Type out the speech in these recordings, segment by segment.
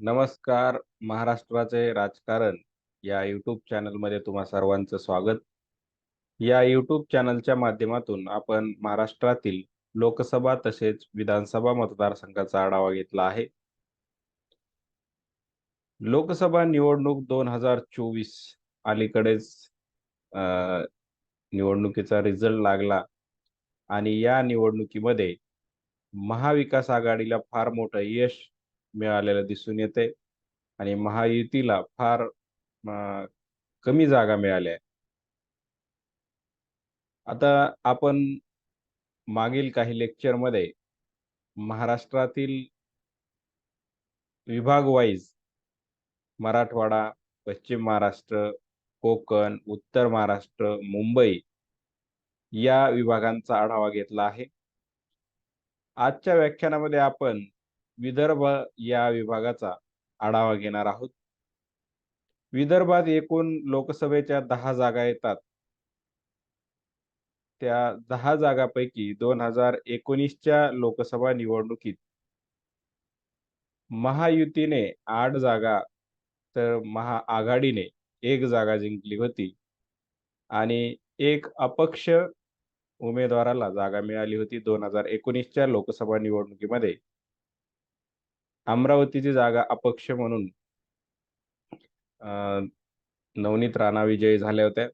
नमस्कार महाराष्ट्राचे राजकारण या यूट्यूब चॅनलमध्ये तुम्हा सर्वांचं स्वागत. या यूट्यूब चॅनलच्या माध्यमातून आपण महाराष्ट्रातील लोकसभा तसेच विधानसभा मतदारसंघाचा आढावा घेतला आहे. लोकसभा निवडणूक दोन हजार चोवीस अलीकडेच निवडणुकीचा रिझल्ट लागला आणि या निवडणुकीमध्ये महाविकास आघाडीला फार मोठं यश मिळालेलं दिसून येते आणि महायुतीला फार कमी जागा मिळाल्या. आता आपण मागील काही लेक्चरमध्ये महाराष्ट्रातील विभाग वाईज मराठवाडा पश्चिम महाराष्ट्र कोकण उत्तर महाराष्ट्र मुंबई या विभागांचा आढावा घेतला आहे. आजच्या व्याख्यानामध्ये आपण विदर्भ या विभागाचा आढावा घेणार आहोत. विदर्भात एकूण लोकसभेच्या दहा जागा येतात. त्या दहा जागापैकी दोन हजार एकोणीसच्या लोकसभा निवडणुकीत महायुतीने आठ जागा तर महाआघाडीने एक जागा जिंकली होती आणि एक अपक्ष उमेदवाराला जागा मिळाली होती दोन हजार एकोणीसच्या लोकसभा निवडणुकीमध्ये. अमरावतीची जागा अपक्ष म्हणून नवनीत राणा विजयी झाल्या होत्या.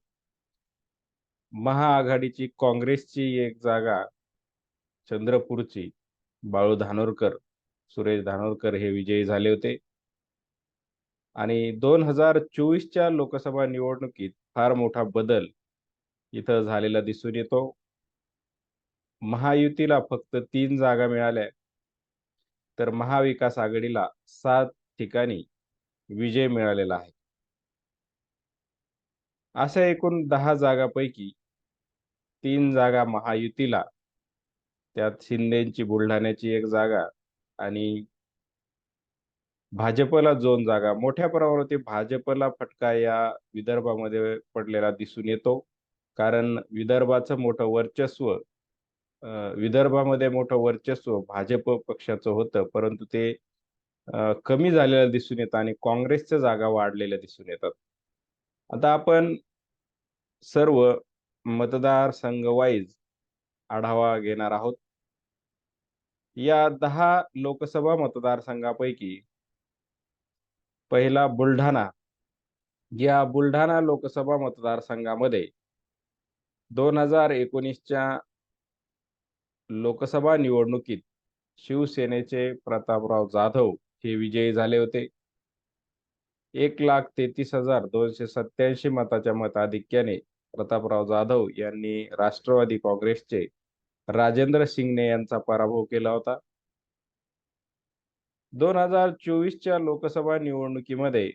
महाआघाडीची काँग्रेसची एक जागा चंद्रपूरची बाळू धानोरकर सुरेश धानोरकर हे विजयी झाले होते. आणि दोन हजार चोवीसच्या लोकसभा निवडणुकीत फार मोठा बदल इथं झालेला दिसून येतो. महायुतीला फक्त तीन जागा मिळाल्या. तर महाविकास आघाडीला सात ठिकाणी विजय मिळालेला आहे. अशा एकूण दहा जागापैकी तीन जागा महायुतीला त्यात शिंदेची बुलढाण्याची एक जागा आणि भाजपला दोन जागा. मोठ्या प्रमाणावरती भाजपला फटका या विदर्भामध्ये पडलेला दिसून येतो. कारण विदर्भाचं मोठं वर्चस्व विदर्भामध्ये मोठं वर्चस्व भाजप पक्षाचं होतं परंतु ते कमी झालेलं दिसून येतं आणि काँग्रेसच्या जागा वाढलेल्या दिसून येतात. आता आपण सर्व मतदारसंघ वाईज आढावा घेणार आहोत. या दहा लोकसभा मतदारसंघापैकी पहिला बुलढाणा. या बुलढाणा लोकसभा मतदारसंघामध्ये दोन हजार एकोणीसच्या लोकसभा निवडणुकीत शिवसेनेचे प्रतापराव जाधव हे विजयी झाले होते. एक लाख तेहतीस हजार दोनशे सत्याऐंशी मताच्या मताधिक्याने प्रतापराव जाधव यांनी राष्ट्रवादी काँग्रेसचे राजेंद्र शिंगणे यांचा पराभव केला होता. दोन हजार चोवीसच्या लोकसभा निवडणुकीमध्ये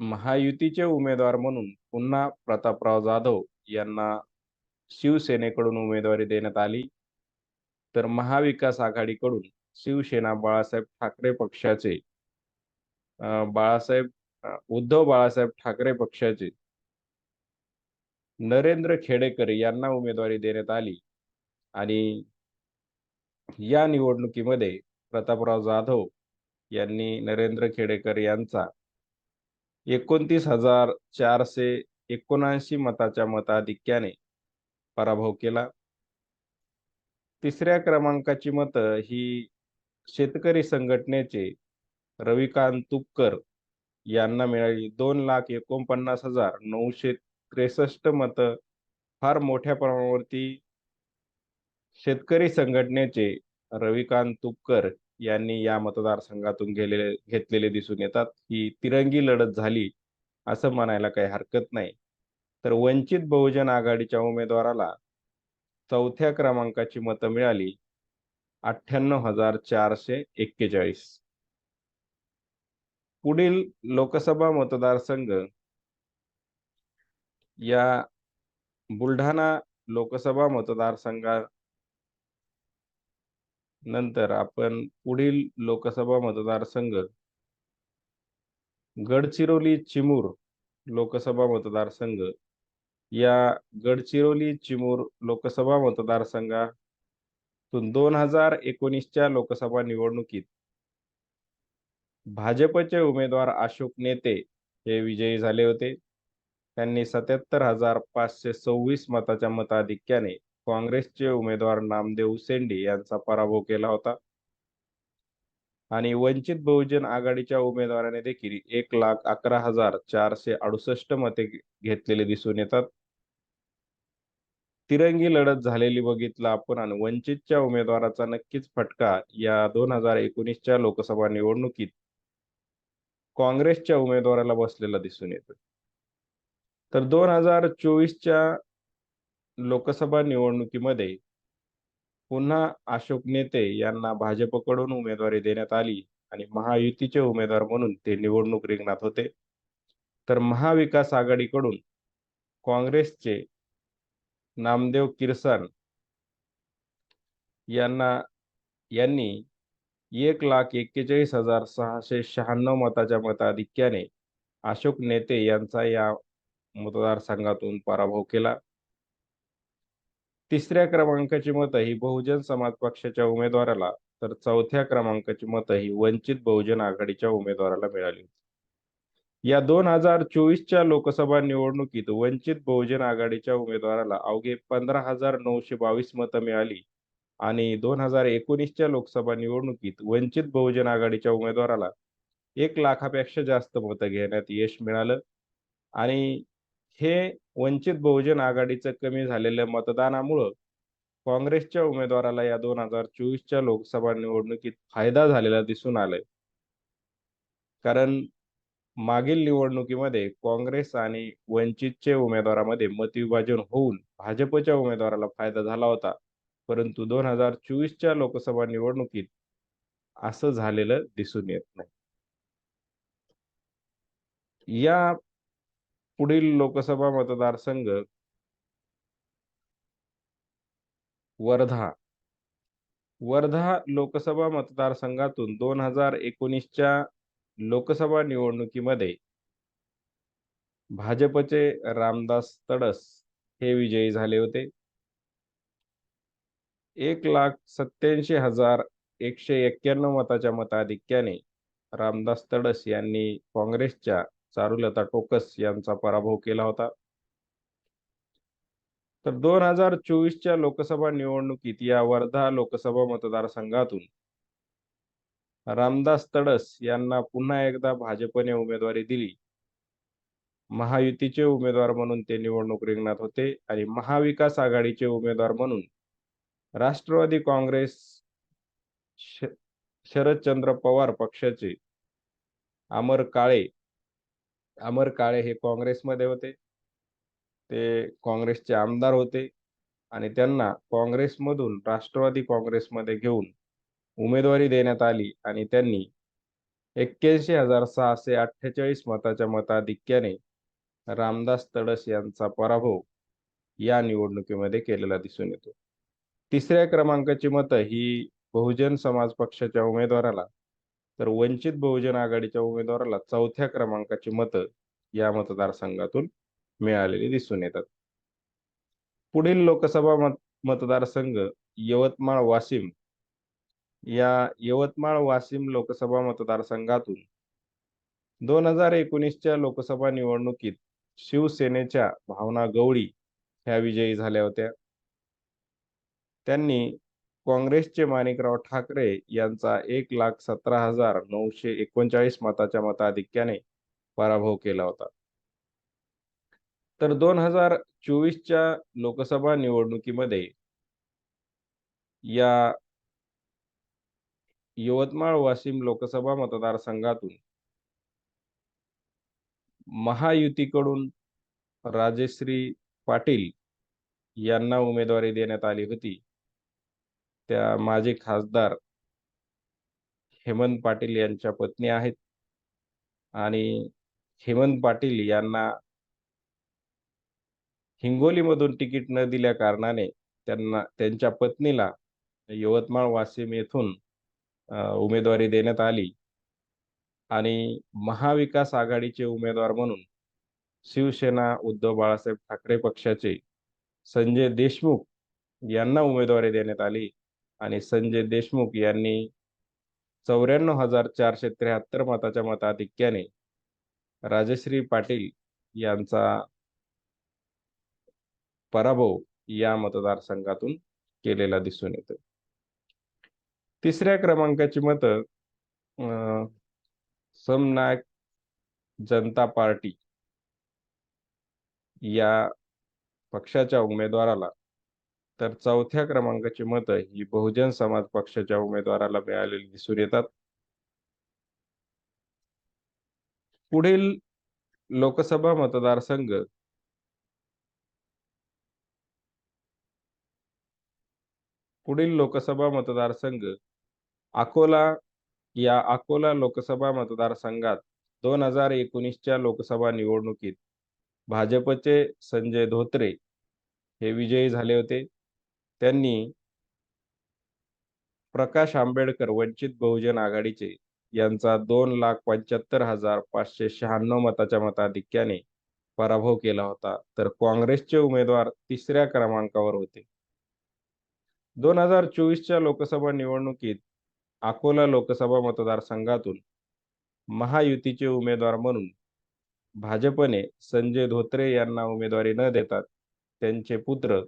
महायुतीचे उमेदवार म्हणून पुन्हा प्रतापराव जाधव यांना शिवसेनेकडून उमेदवारी देण्यात आली. तर महाविकास आघाडीकडून शिवसेना बाळासाहेब ठाकरे पक्षाचे बाळासाहेब उद्धव बाळासाहेब ठाकरे पक्षाचे नरेंद्र खेडेकर यांना उमेदवारी देण्यात आली. आणि या निवडणुकीमध्ये प्रतापराव जाधव यांनी नरेंद्र खेडेकर यांचा एकोणतीस हजार चारशे एकोणऐंशी मताच्या मताधिक्याने पराभव केला. तिसऱ्या क्रमांकाची मतं ही शेतकरी संघटनेचे रविकांत तुपकर यांना मिळाली. दोन लाख एकोणपन्नास हजार नऊशे त्रेसष्ट मतं फार मोठ्या प्रमाणावरती शेतकरी संघटनेचे रविकांत तुपकर यांनी या मतदारसंघातून गेलेले घेतलेले दिसून येतात. ही तिरंगी लढत झाली असं म्हणायला काही हरकत नाही. तर वंचित बहुजन आघाडीच्या उमेदवाराला चौथ्या क्रमांकाची मतं मिळाली. अठ्ठ्याण्णव हजार चारशे एक्केचाळीस. पुढील लोकसभा मतदारसंघ या बुलढाणा लोकसभा मतदारसंघा नंतर आपण पुढील लोकसभा मतदारसंघ गडचिरोली चिमूर लोकसभा मतदारसंघ या गडचिरोली चिमूर लोकसभा मतदारसंघातून दोन हजार एकोणीसच्या लोकसभा निवडणुकीत भाजपचे उमेदवार अशोक नेते हे विजयी झाले होते. त्यांनी सत्याहत्तर हजार पाचशे सव्वीस मताच्या मताधिक्याने काँग्रेसचे उमेदवार नामदेव सेंडे यांचा पराभव केला होता. आणि वंचित बहुजन आघाडीच्या उमेदवाराने देखील एक लाख अकरा हजार चारशे अडुसष्ट मते घेतलेले दिसून येतात. तिरंगी लढत झालेली बघितलं आपण आणि वंचितच्या उमेदवाराचा नक्कीच फटका या दोन हजार एकोणीसच्या लोकसभा निवडणुकीत काँग्रेसच्या उमेदवाराला बसलेला दिसून येतो. तर दोन हजार चोवीसच्या लोकसभा निवडणुकीमध्ये पुन्हा अशोक नेते यांना भाजपकडून उमेदवारी देण्यात आली आणि महायुतीचे उमेदवार म्हणून ते निवडणूक रिंगणात होते. तर महाविकास आघाडीकडून काँग्रेसचे नामदेव किरसन यांना यांनी एक लाख एक्केचाळीस हजार सहाशे शहाण्णव मताच्या मताधिक्याने अशोक नेते यांचा या मतदारसंघातून पराभव केला. तिसऱ्या क्रमांकाची मतं ही बहुजन समाज पक्षाच्या उमेदवाराला तर चौथ्या क्रमांकाची मतं ही वंचित बहुजन आघाडीच्या उमेदवाराला मिळाली होती. या दोन हजार चोवीसच्या लोकसभा निवडणुकीत वंचित बहुजन आघाडीच्या उमेदवाराला अवघे पंधरा हजार नऊशे बावीस मतं मिळाली. आणि दोन हजार एकोणीसच्या लोकसभा निवडणुकीत वंचित बहुजन आघाडीच्या उमेदवाराला एक लाखापेक्षा जास्त मतं घेण्यात यश मिळालं. आणि हे वंचित बहुजन आघाडीचं कमी झालेल्या मतदानामुळं काँग्रेसच्या उमेदवाराला या दोन हजार चोवीसच्या लोकसभा निवडणुकीत फायदा झालेला दिसून आलाय. कारण मागील निवडणुकीमध्ये काँग्रेस आणि वंचितचे उमेदवारामध्ये मतविभाजन होऊन भाजपच्या उमेदवाराला फायदा झाला होता. परंतु दोन हजार चोवीसच्या लोकसभा निवडणुकीत असं झालेलं दिसून येत नाही. या पुढील लोकसभा मतदारसंघ वर्धा. वर्धा लोकसभा मतदारसंघातून दोन हजार एकोणीसच्या लोकसभा निवडणुकीमध्ये भाजपचे रामदास तडस हे विजयी झाले होते. एक लाख सत्याऐंशी हजार एकशे एक्क्याण्णव मताच्या मताधिक्याने रामदास तडस यांनी काँग्रेसच्या चारुलता टोकस यांचा पराभव केला होता. तर दोन हजार चोवीसच्या लोकसभा निवडणुकीत या वर्धा लोकसभा मतदारसंघातून रामदास तडस यांना पुन्हा एकदा भाजपने उमेदवारी दिली. महायुतीचे उमेदवार म्हणून ते निवडणूक रिंगणात होते आणि महाविकास आघाडीचे उमेदवार म्हणून राष्ट्रवादी काँग्रेस शरदचंद्र पवार पक्षाचे अमर काळे अमर काळे हे काँग्रेसमध्ये होते. ते काँग्रेसचे आमदार होते आणि त्यांना काँग्रेसमधून राष्ट्रवादी काँग्रेसमध्ये घेऊन उमेदवारी देण्यात आली आणि त्यांनी एक्क्याऐंशी हजार सहाशे अठ्ठेचाळीस मताच्या मताधिक्याने रामदास तडस यांचा पराभव या निवडणुकीमध्ये केलेला दिसून येतो. तिसऱ्या क्रमांकाची मतं ही बहुजन समाज पक्षाच्या उमेदवाराला तर वंचित बहुजन आघाडीच्या उमेदवाराला चौथ्या क्रमांकाची मतं या मतदारसंघातून मिळालेली दिसून येतात. पुढील लोकसभा मत मतदारसंघ यवतमाळ वाशिम या यवतमाळ वाशिम लोकसभा मतदारसंघातून दोन हजार एकोणीसच्या लोकसभा निवडणुकीत शिवसेनेच्या भावना गवळी ह्या विजयी झाल्या होत्या. त्यांनी काँग्रेसचे माणिकराव ठाकरे यांचा एक लाख सतरा हजार नऊशे एकोणचाळीस मताच्या मताधिक्याने पराभव केला होता. तर दोन हजार चोवीसच्या लोकसभा निवडणुकीमध्ये या यवतमाळ वाशिम लोकसभा मतदारसंघातून महायुतीकडून राजेश्री पाटील यांना उमेदवारी देण्यात आली होती. त्या माजी खासदार हेमंत पाटील यांच्या पत्नी आहेत. आणि हेमंत पाटील यांना हिंगोलीमधून तिकीट न दिल्या कारणाने त्यांना त्यांच्या पत्नीला यवतमाळ वाशिम येथून उमेदवारी देण्यात आली. आणि महाविकास आघाडीचे उमेदवार म्हणून शिवसेना उद्धव बाळासाहेब ठाकरे पक्षाचे संजय देशमुख यांना उमेदवारी देण्यात आली आणि संजय देशमुख यांनी चौऱ्याण्णव हजार चारशे त्र्याहत्तर मताच्या मताधिक्याने राजश्री पाटील यांचा पराभव या मतदारसंघातून केलेला दिसून येतो तिसऱ्या क्रमांकाची मतं समनायक जनता पार्टी या पक्षाच्या उमेदवाराला. तर चौथ्या क्रमांकाची मतं ही बहुजन समाज पक्षाच्या उमेदवाराला मिळालेली दिसून येतात. पुढील लोकसभा मतदारसंघ पुढील लोकसभा मतदारसंघ अकोला या अकोला लोकसभा मतदारसंघात दोन हजार एकोणीसच्या लोकसभा निवडणुकीत भाजपचे संजय धोत्रे हे विजयी झाले होते. त्यांनी प्रकाश आंबेडकर वंचित बहुजन आघाडीचे यांचा दोन लाख पंच्याहत्तर हजार पाचशे शहाण्णव मताच्या मताधिक्याने पराभव केला होता. तर काँग्रेसचे उमेदवार तिसऱ्या क्रमांकावर होते. दोन हजार चोवीसच्या लोकसभा निवडणुकीत अकोला लोकसभा मतदारसंघातून महायुतीचे उमेदवार म्हणून भाजपने संजय धोत्रे यांना उमेदवारी न देतात त्यांचे पुत्र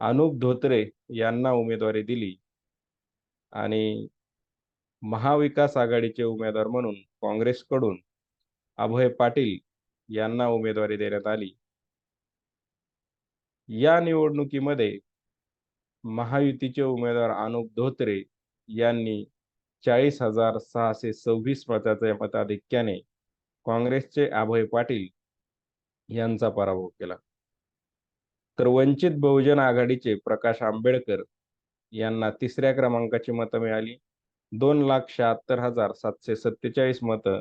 अनुप धोत्रे यांना उमेदवारी दिली आणि महाविकास आघाडीचे उमेदवार म्हणून काँग्रेसकडून अभय पाटील यांना उमेदवारी देण्यात आली. या निवडणुकीमध्ये महायुतीचे उमेदवार अनुप धोत्रे यांनी चाळीस हजार सहाशे सव्वीस मताच्या मताधिक्याने काँग्रेसचे अभय पाटील यांचा पराभव केला. तर वंचित बहुजन आघाडीचे प्रकाश आंबेडकर यांना तिसऱ्या क्रमांकाची मतं मिळाली. दोन लाख शहात्तर हजार सातशे सत्तेचाळीस मतं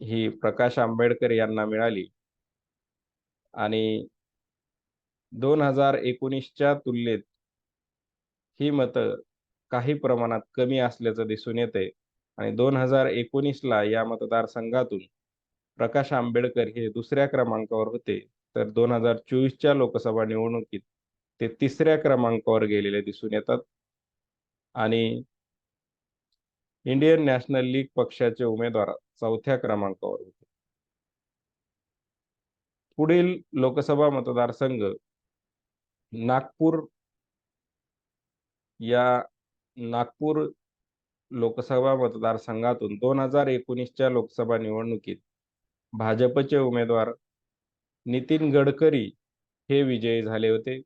ही प्रकाश आंबेडकर यांना मिळाली. आणि दोन हजार एकोणीसच्या तुलनेत ही मतं काही प्रमाणात कमी असल्याचं दिसून येते आणि दोन हजार एकोणीसला या मतदारसंघातून प्रकाश आंबेडकर हे दुसऱ्या क्रमांकावर होते. तर दोन हजार चोवीसच्या लोकसभा निवडणुकीत ते तिसऱ्या क्रमांकावर गेलेले दिसून येतात. आणि इंडियन नॅशनल लीग पक्षाचे उमेदवार चौथ्या क्रमांकावर होते. पुढील लोकसभा मतदारसंघ नागपूर या नागपूर लोकसभा मतदारसंघातून दोन हजार एकोणीसच्या लोकसभा निवडणुकीत भाजपचे उमेदवार नितीन गडकरी हे विजयी झाले होते.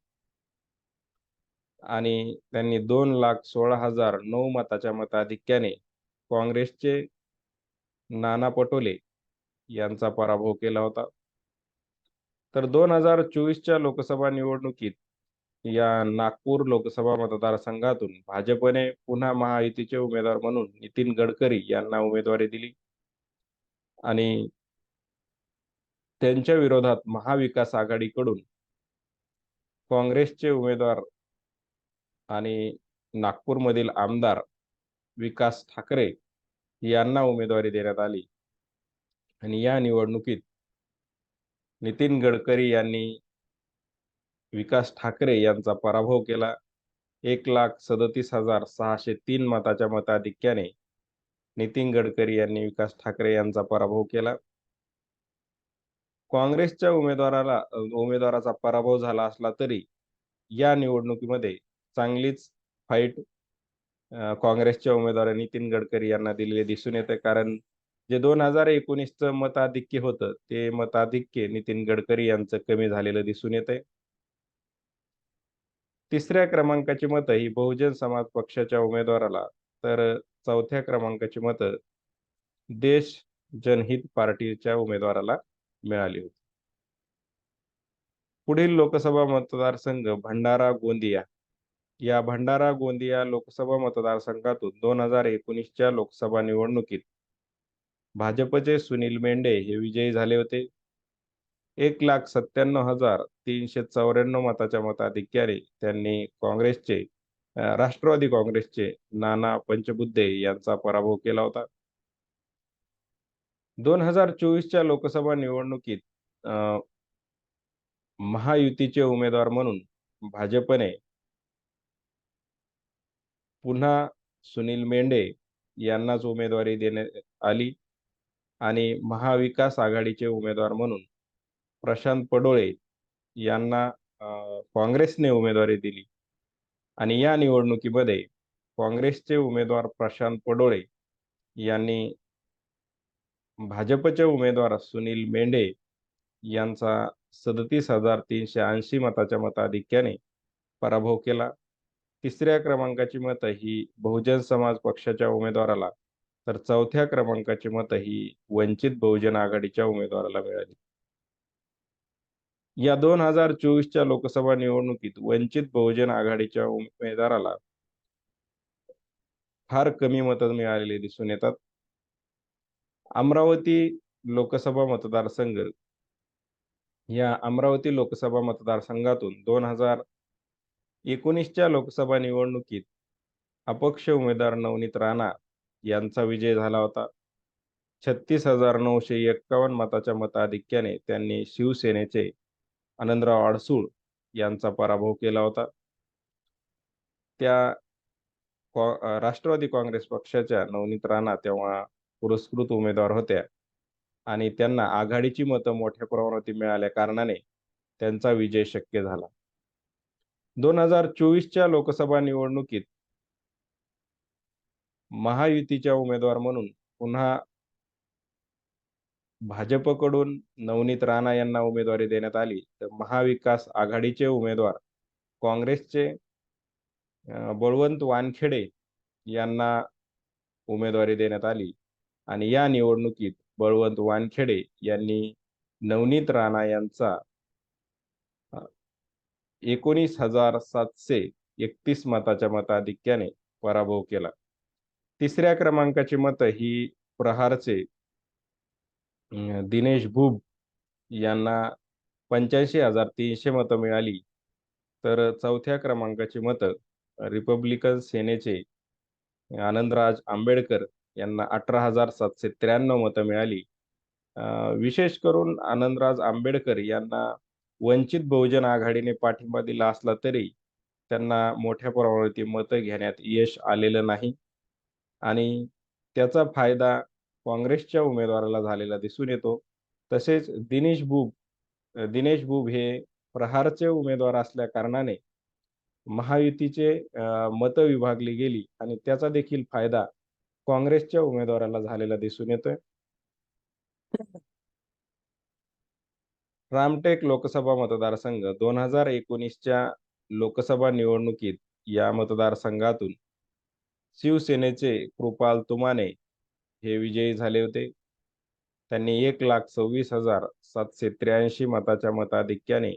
आणि त्यांनी दोन लाख सोळा हजार नऊ मताच्या मताधिक्याने काँग्रेसचे नाना पटोले यांचा पराभव केला होता. तर दोन हजार चोवीसच्या लोकसभा निवडणुकीत या नागपूर लोकसभा मतदारसंघातून भाजपने पुन्हा महायुतीचे उमेदवार म्हणून नितीन गडकरी यांना उमेदवारी दिली. आणि त्यांच्या विरोधात महाविकास आघाडीकडून काँग्रेसचे उमेदवार आणि नागपूरमधील आमदार विकास ठाकरे यांना उमेदवारी देण्यात आली. आणि या निवडणुकीत नितीन गडकरी यांनी विकास ठाकरे यांचा पराभव केला. एक लाख सदतीस हजार सहाशे तीन मताच्या मताधिक्याने नितीन गडकरी यांनी विकास ठाकरे यांचा पराभव केला. काँग्रेसच्या उमेदवाराला उमेदवाराचा पराभव झाला असला तरी या निवडणुकीमध्ये चांगलीच फाईट काँग्रेसच्या उमेदवार नितीन गडकरी यांना दिलेले दिसून येते. कारण जे दोन हजार एकोणीसचं मताधिक्य होतं ते मताधिक्य नितीन गडकरी यांचं कमी झालेलं दिसून येते. तिसऱ्या क्रमांकाची मतं ही बहुजन समाज पक्षाच्या उमेदवाराला. तर चौथ्या क्रमांकाची मतं देश जनहित पार्टीच्या उमेदवाराला मिळाली होती. पुढील लोकसभा मतदारसंघ भंडारा गोंदिया. या भंडारा गोंदिया लोकसभा मतदारसंघातून दोन हजार एकोणीसच्या लोकसभा निवडणुकीत भाजपचे सुनील मेंढे हे विजयी झाले होते. एक लाख सत्त्याण्णव हजार तीनशे चौऱ्याण्णव मताच्या मताधिक्याने त्यांनी काँग्रेसचे राष्ट्रवादी काँग्रेसचे नाना पंचबुद्धे यांचा पराभव केला होता. दोन हजार चोवीसच्या लोकसभा निवडणुकीत महायुतीचे उमेदवार म्हणून भाजपने पुन्हा सुनील मेंढे यांनाच उमेदवारी देण्यात आली आणि महाविकास आघाडीचे उमेदवार म्हणून प्रशांत पडोळे यांना काँग्रेसने उमेदवारी दिली. आणि या निवडणुकीमध्ये काँग्रेसचे उमेदवार प्रशांत पडोळे यांनी भाजपचे उमेदवार सुनील मेंढे यांचा सदतीस हजार तीनशे ऐंशी मताच्या मताधिक्याने पराभव केला. तिसऱ्या क्रमांकाची मतं ही बहुजन समाज पक्षाच्या उमेदवाराला तर चौथ्या क्रमांकाची मतं ही वंचित बहुजन आघाडीच्या उमेदवाराला मिळाली. या दोन हजार चोवीसच्या लोकसभा निवडणुकीत वंचित बहुजन आघाडीच्या उमेदवाराला फार कमी मतं मिळालेली दिसून येतात. अमरावती लोकसभा मतदारसंघ या अमरावती लोकसभा मतदारसंघातून दोन हजार एकोणीसच्या लोकसभा निवडणुकीत अपक्ष उमेदवार नवनीत राणा यांचा विजय झाला होता. छत्तीस हजार नऊशे एक्कावन्न मताच्या मताधिक्याने त्यांनी शिवसेनेचे आनंदराव अडसूळ यांचा पराभव केला होता. त्या राष्ट्रवादी काँग्रेस पक्षाच्या नवनीत राणा तेव्हा पुरस्कृत उमेदवार होत्या आणि त्यांना आघाडीची मतं मोठ्या प्रमाणात मिळाल्या कारणाने त्यांचा विजय शक्य झाला. दोन हजार चोवीसच्या लोकसभा निवडणुकीत महायुतीच्या उमेदवार म्हणून पुन्हा भाजपकडून नवनीत राणा यांना उमेदवारी देण्यात आली तर महाविकास आघाडीचे उमेदवार काँग्रेसचे बळवंत वानखेडे यांना उमेदवारी देण्यात आली. आणि या निवडणुकीत बळवंत वानखेडे यांनी नवनीत राणा यांचा एकोणीस हजार सातशे एकतीस मताच्या मताधिक्याने पराभव केला. तिसऱ्या क्रमांकाची मतं ही प्रहारचे दिनेश भूब यांना पंच्याऐंशी हजार तीनशे मतं मिळाली. तर चौथ्या क्रमांकाची मतं रिपब्लिकन सेनेचे आनंदराज आंबेडकर यांना अठरा हजार सातशे त्र्याण्णव मतं मिळाली. विशेष करून आनंदराज आंबेडकर यांना वंचित बहुजन आघाडीने पाठिंबा दिला असला तरी त्यांना मोठ्या प्रमाणात मतं घेण्यात यश आलेलं नाही. आणि त्याचा फायदा काँग्रेसच्या उमेदवाराला झालेला दिसून येतो. तसेच दिनेश बुब दिनेश बुब हे प्रहारचे उमेदवार असल्या कारणाने महायुतीचे मतं विभागली गेली आणि त्याचा देखील फायदा काँग्रेसच्या उमेदवाराला झालेला दिसून येतोय. रामटेक लोकसभा मतदारसंघ दोन हजार एकोणीसच्या लोकसभा निवडणुकीत या मतदारसंघातून शिवसेनेचे कृपाल तुमाने हे विजयी झाले होते. त्यांनी एक लाख सव्वीस हजार सातशे त्र्याऐंशी मताच्या मताधिक्याने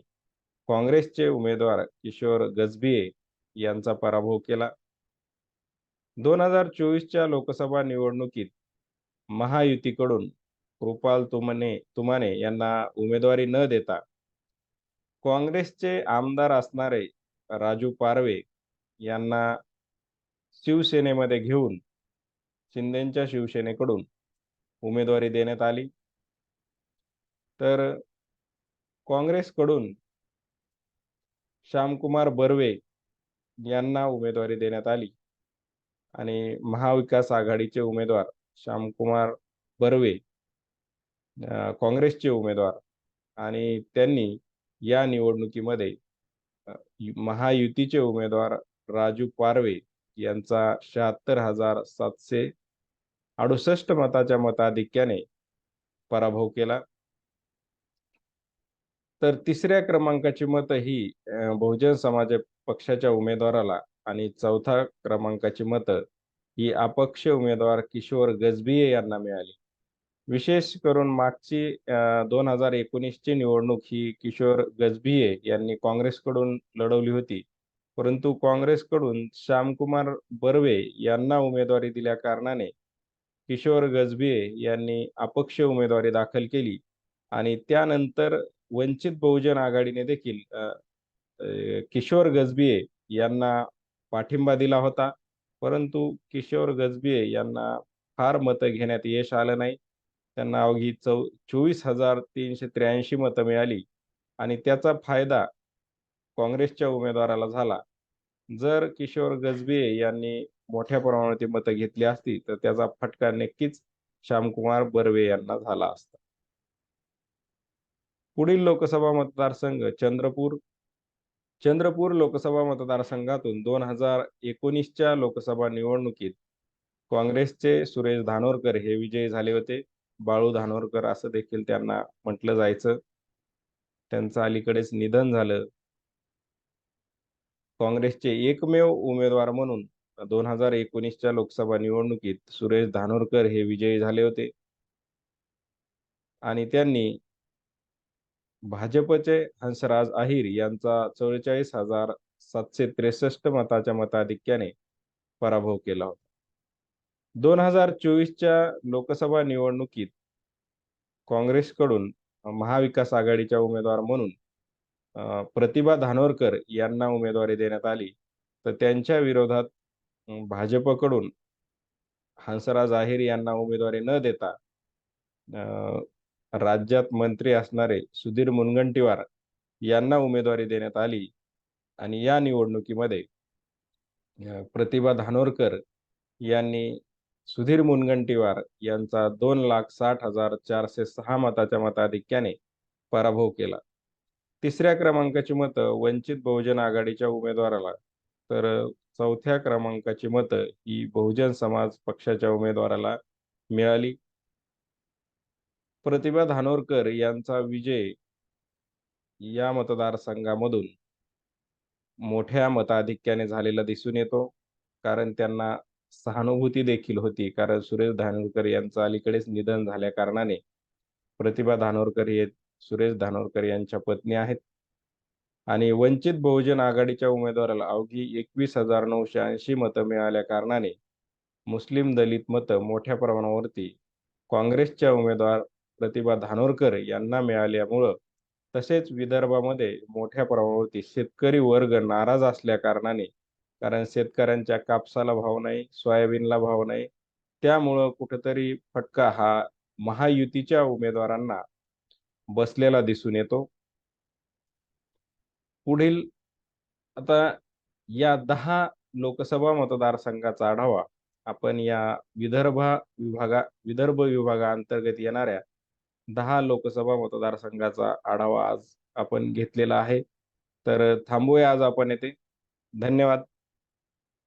काँग्रेसचे उमेदवार किशोर गजबिये यांचा पराभव केला. दोन हजार चोवीसच्या लोकसभा निवडणुकीत महायुतीकडून कृपाल तुमने तुमाने यांना उमेदवारी न देता काँग्रेसचे आमदार असणारे राजू पारवे यांना शिवसेनेमध्ये घेऊन शिंदेच्या शिवसेनेकडून उमेदवारी देण्यात आली. तर काँग्रेसकडून श्यामकुमार बर्वे यांना उमेदवारी देण्यात आली. आणि महाविकास आघाडीचे उमेदवार श्यामकुमार बर्वे काँग्रेसचे उमेदवार आणि त्यांनी या निवडणुकीमध्ये महायुतीचे उमेदवार राजू पारवे यांचा शहात्तर हजार सातशे अडुसष्ट मताच्या मताधिक्याने पराभव केला. तर तिसऱ्या क्रमांकाची मतं ही बहुजन समाज पक्षाच्या उमेदवाराला आणि चौथा क्रमांकाची मतं ही अपक्ष उमेदवार किशोर गजबिये यांना मिळाली. विशेष करून मागची दोन हजार एकोणीसची निवडणूक ही किशोर गजबिये यांनी काँग्रेसकडून लढवली होती. परंतु काँग्रेसकडून श्यामकुमार बर्वे यांना उमेदवारी दिल्या कारणाने किशोर गजबिये यांनी अपक्ष उमेदवारी दाखल केली आणि त्यानंतर वंचित बहुजन आघाडीने देखील किशोर गजबिये यांना पाठिंबा दिला होता. परंतु किशोर गजबिये यांना फार मतं घेण्यात यश आलं नाही. त्यांना अवघी चौ चोवीस हजार तीनशे त्र्याऐंशी मतं मिळाली आणि त्याचा फायदा काँग्रेसच्या उमेदवाराला झाला. जर किशोर गजबिये यांनी मोठ्या प्रमाणावरती मतं घेतली असती तर त्याचा फटका नक्कीच श्यामकुमार बर्वे यांना झाला असता. पुढील लोकसभा मतदारसंघ चंद्रपूर. चंद्रपूर लोकसभा मतदारसंघातून दोन हजार एकोणीसच्या लोकसभा निवडणुकीत काँग्रेसचे सुरेश धानोरकर हे विजयी झाले होते. बाळू धानोरकर असं देखील त्यांना म्हटलं जायचं. त्यांचं अलीकडेच निधन झालं. काँग्रेसचे एकमेव उमेदवार म्हणून दोन हजार एकोणीसच्या लोकसभा निवडणुकीत सुरेश धानोरकर हे विजयी झाले होते. आणि त्यांनी भाजपचे हंसराज अहिर यांचा चौवेचाळीस हजार सातशे त्रेसष्ट मताच्या मताधिक्याने पराभव केला होता. दोन हजार चोवीसच्या लोकसभा निवडणुकीत काँग्रेसकडून महाविकास आघाडीच्या उमेदवार म्हणून प्रतिभा धानोरकर यांना उमेदवारी देण्यात आली. तर त्यांच्या विरोधात भाजपकडून हंसराज आहिर यांना उमेदवारी न देता राज्यात मंत्री असणारे सुधीर मुनगंटीवार यांना उमेदवारी देण्यात आली. आणि या निवडणुकीमध्ये प्रतिभा धानोरकर यांनी सुधीर मुनगंटीवार यांचा दोन लाख साठ हजार चारशे सहा मताच्या मताधिक्याने पराभव केला. तिसऱ्या क्रमांकाची मतं वंचित बहुजन आघाडीच्या उमेदवाराला. तर चौथ्या क्रमांकाची मतं ही बहुजन समाज पक्षाच्या उमेदवाराला मिळाली. प्रतिभा धानोरकर यांचा विजय या मतदारसंघामधून मोठ्या मताधिक्याने झालेला दिसून येतो. कारण त्यांना सहानुभूती देखील होती. कारण सुरेश धानोरकर यांचं अलीकडेच निधन झाल्या कारणाने प्रतिभा धानोरकर हे सुरेश धानोरकर यांच्या पत्नी आहेत. आणि वंचित बहुजन आघाडीच्या उमेदवाराला अवघी एकवीस हजार नऊशे ऐंशी मतं मिळाल्या कारणाने मुस्लिम दलित मतं मोठ्या प्रमाणावरती काँग्रेसच्या उमेदवार प्रतिभा धानोरकर यांना मिळाल्यामुळं तसेच विदर्भामध्ये मोठ्या प्रमाणावरती शेतकरी वर्ग नाराज असल्या कारणाने कारण शेतकऱ्यांच्या कापसाला भाव नाही सोयाबीनला भाव नाही त्यामुळं कुठेतरी फटका हा महायुतीच्या उमेदवारांना बसलेला दिसून येतो. पुढील आता या दहा लोकसभा मतदारसंघाचा आढावा आपण या विदर्भ विभागा विदर्भ विभागाअंतर्गत येणाऱ्या दहा लोकसभा मतदारसंघाचा आढावा आज आपण घेतलेला आहे. तर थांबूया आज आपण येथे. धन्यवाद.